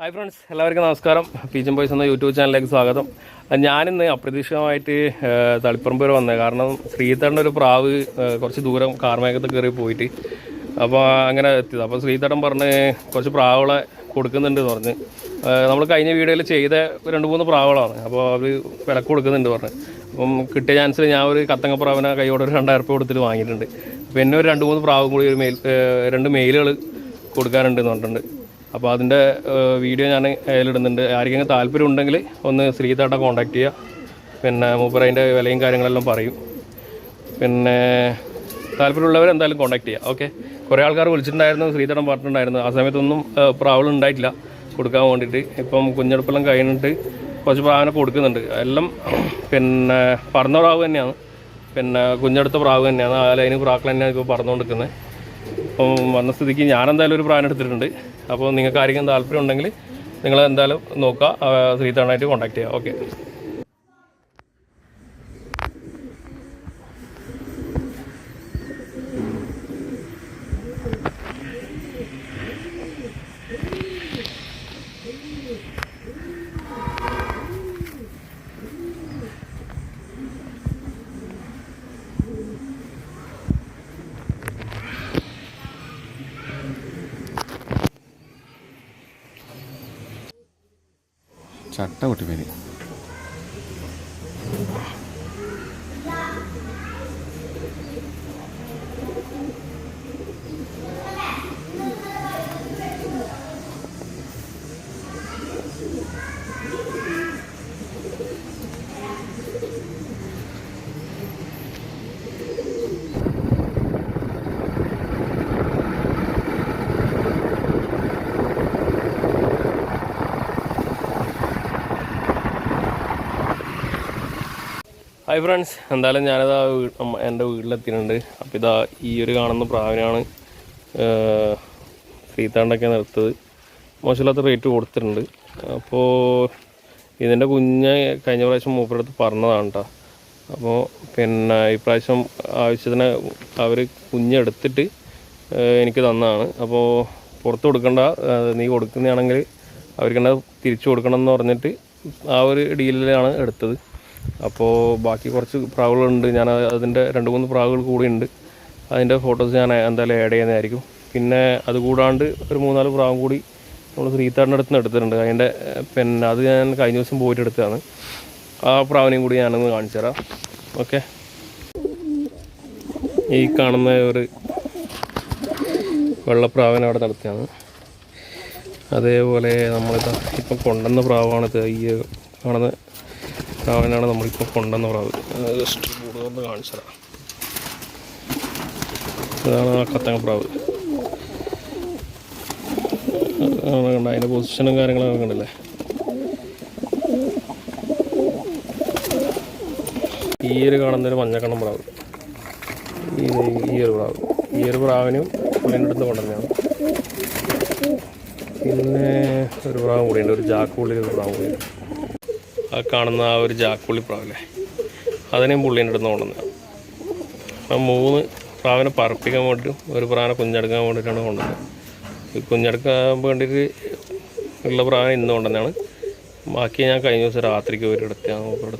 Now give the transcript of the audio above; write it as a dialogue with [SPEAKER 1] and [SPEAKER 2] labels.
[SPEAKER 1] Hi friends എല്ലാവർക്കും നമസ്കാരം. പീച്ചൻ boys എന്ന യൂട്യൂബ് ചാനലിലേക്ക് സ്വാഗതം. ഞാനിന്ന് അപ്രതീക്ഷിതമായിട്ട് തളിപ്പറമ്പ് വരെ വന്നത് കാരണം ശ്രീതടന്റെ ഒരു പ്രാവ് കുറച്ച് ദൂരം കാർമേഘത്ത് കയറി പോയിട്ട് അപ്പോൾ അങ്ങനെ എത്തിയത്. അപ്പോൾ ശ്രീതടൻ പറഞ്ഞ് കുറച്ച് പ്രാവുകളെ കൊടുക്കുന്നുണ്ട് എന്ന് പറഞ്ഞ്. നമ്മൾ കഴിഞ്ഞ വീഡിയോയിൽ ചെയ്ത രണ്ട് മൂന്ന് പ്രാവുകളാണ്. അപ്പോൾ അവർ വില കൊടുക്കുന്നുണ്ട് പറഞ്ഞ്. അപ്പം കിട്ടിയ ചാൻസിൽ ഞാൻ ഒരു കത്തങ്ങ പ്രാവിനെ കൈയോടെ ഒരു രണ്ടായിരം രൂപ കൊടുത്തിട്ട് വാങ്ങിയിട്ടുണ്ട്. പിന്നെ ഒരു രണ്ട് മൂന്ന് പ്രാവും കൂടി ഒരു മെയിൽ രണ്ട് മെയിലുകൾ കൊടുക്കാനുണ്ട് എന്ന് പറഞ്ഞിട്ടുണ്ട്. അപ്പോൾ അതിന്റെ വീഡിയോ ഞാൻ അതിലിടുന്നുണ്ട്. ആർക്കെങ്കിലും താല്പര്യം ഉണ്ടെങ്കിൽ ഒന്ന് ശ്രീതാട്ട കോൺടാക്ട് ചെയ്യുക. പിന്നെ മൂപ്പർ വിലയും കാര്യങ്ങളെല്ലാം പറയും. പിന്നെ താല്പര്യമുള്ളവർ എന്തായാലും കോൺടാക്ട് ചെയ്യുക. ഓക്കെ കുറേ ആൾക്കാർ വിളിച്ചിട്ടുണ്ടായിരുന്നു ശ്രീതടം പറഞ്ഞിട്ടുണ്ടായിരുന്നു. ആ സമയത്തൊന്നും പ്രാബ്ലം ഉണ്ടായിട്ടില്ല. കൊടുക്കാൻ വേണ്ടിയിട്ട്. ഇപ്പം കുഞ്ഞെടുപ്പെല്ലാം കഴിഞ്ഞിട്ട് കുറച്ച് പ്രാവിനെ കൊടുക്കുന്നുണ്ട്. എല്ലാം പിന്നെ പറന്ന പ്രാവ് തന്നെയാണ്. പിന്നെ കുഞ്ഞെടുത്ത പ്രാവ് തന്നെയാണ്. ആ ലൈന് പ്രാക്കൾ തന്നെയാണ് ഇപ്പോൾ പറന്നുകൊണ്ടിരിക്കുന്നത് അപ്പം വന്ന സ്ഥിതിക്ക് ഞാൻ എന്തായാലും ഒരു പ്ലാൻ എടുത്തിട്ടുണ്ട്. അപ്പോൾ നിങ്ങൾക്ക് ആരെങ്കിലും താല്പര്യം ഉണ്ടെങ്കിൽ നിങ്ങൾ എന്തായാലും നോക്കുക ശ്രീതാണായിട്ട് കോൺടാക്ട് ചെയ്യുക ഓക്കെ
[SPEAKER 2] চারটা ওটি বেরিয়ে
[SPEAKER 1] ഹായ് ഫ്രണ്ട്സ് എന്തായാലും ഞാനിതാ അമ്മ- എന്റെ വീട്ടിലെത്തിയിട്ടുണ്ട്. അപ്പോൾ ഇതാ ഈ ഒരു കാണുന്ന പ്രാവിനാണ് ശ്രീതാണ്ടൊക്കെ നിർത്തത്. മോശമില്ലാത്ത റേറ്റ് കൊടുത്തിട്ടുണ്ട്. അപ്പോൾ ഇതിന്റെ കുഞ്ഞ് കഴിഞ്ഞ പ്രാവശ്യം മൂപ്പരടുത്ത് പറഞ്ഞതാണ് കേട്ടോ അപ്പോൾ പിന്നെ ഇപ്രാവശ്യം ആവശ്യത്തിന് അവർ കുഞ്ഞെടുത്തിട്ട് എനിക്ക് തന്നതാണ്. അപ്പോൾ പുറത്ത് കൊടുക്കണ്ട നീ കൊടുക്കുന്നതാണെങ്കിൽ അവർക്കെന്നെ തിരിച്ചു കൊടുക്കണം എന്ന് പറഞ്ഞിട്ട് ആ ഒരു ഡീലിലാണ് എടുത്തത്. അപ്പോൾ ബാക്കി കുറച്ച് പ്രാവുകളുണ്ട്. ഞാൻ അത് അതിന്റെ രണ്ട് മൂന്ന് പ്രാവുകൾ കൂടി ഉണ്ട് അതിന്റെ ഫോട്ടോസ് ഞാൻ എന്തായാലും ആഡ് ചെയ്യുന്നതായിരിക്കും. പിന്നെ അത് കൂടാണ്ട് ഒരു മൂന്നാൽ പ്രാവും കൂടി നമ്മൾ ശ്രീത്താടിന്റെ അടുത്ത് നിന്ന് എടുത്തിട്ടുണ്ട്. അതിന്റെ പിന്നെ അത് ഞാൻ കഴിഞ്ഞ ദിവസം പോയിട്ട് എടുത്തതാണ്. ആ പ്രാവിനെയും കൂടി ഞാനൊന്ന് കാണിച്ചു തരാം. ഓക്കെ. ഈ കാണുന്ന ഒരു വെള്ളപ്രാവിനെ അവിടെ നടത്തിയാണ്. അതേപോലെ നമ്മളിതാ ഇപ്പം കൊണ്ടുവന്ന പ്രാവാണിത്. ഈ കാണുന്ന പ്രാവിനാണ് നമ്മളിപ്പോൾ കൊണ്ടുവന്ന പ്രാവ് ജസ്റ്റ് കൂടുതലൊന്ന് തരാം. ഇതാണ് ആ കത്തങ്ങ പ്രാവ് കണ്ട അതിന്റെ പൊസിഷനും കാര്യങ്ങളൊക്കെ കണ്ടില്ലേ? ഈ ഒരു കാണുന്നൊരു മഞ്ഞക്കണ്ണം പ്രാവ് ഈ ഒരു പ്രാവ്. ഈ ഒരു പ്രാവിനും പുള്ളിന്റെ അടുത്ത് കൊണ്ടുവന്നതാണ്. പിന്നെ ഒരു പ്രാവ് കൂടിയുണ്ട്. ഒരു ജാക്കുള്ളി ഒരു പ്രാവ് കൂടിയുണ്ട്. ആ കാണുന്ന ആ ഒരു ജാക്കുള്ളി പ്രാവല്ലേ അതിനെയും പുള്ളീന്റെ അടുത്ത് കൊണ്ടുവന്നത് ആ മൂന്ന് പ്രാവിനെ പറപ്പിക്കാൻ വേണ്ടിയിട്ടും ഒരു പ്രാവിനെ കുഞ്ഞെടുക്കാൻ വേണ്ടിയിട്ടാണ് കൊണ്ടുവന്നത്. ഈ കുഞ്ഞെടുക്കാൻ വേണ്ടിയിട്ട് ഉള്ള പ്രാവിനെ ഇന്ന് കൊണ്ടുവന്നതാണ്. ബാക്കി ഞാൻ കഴിഞ്ഞ ദിവസം രാത്രിക്ക് ഒരു എടുത്താണ് മൂപ്പരുടെ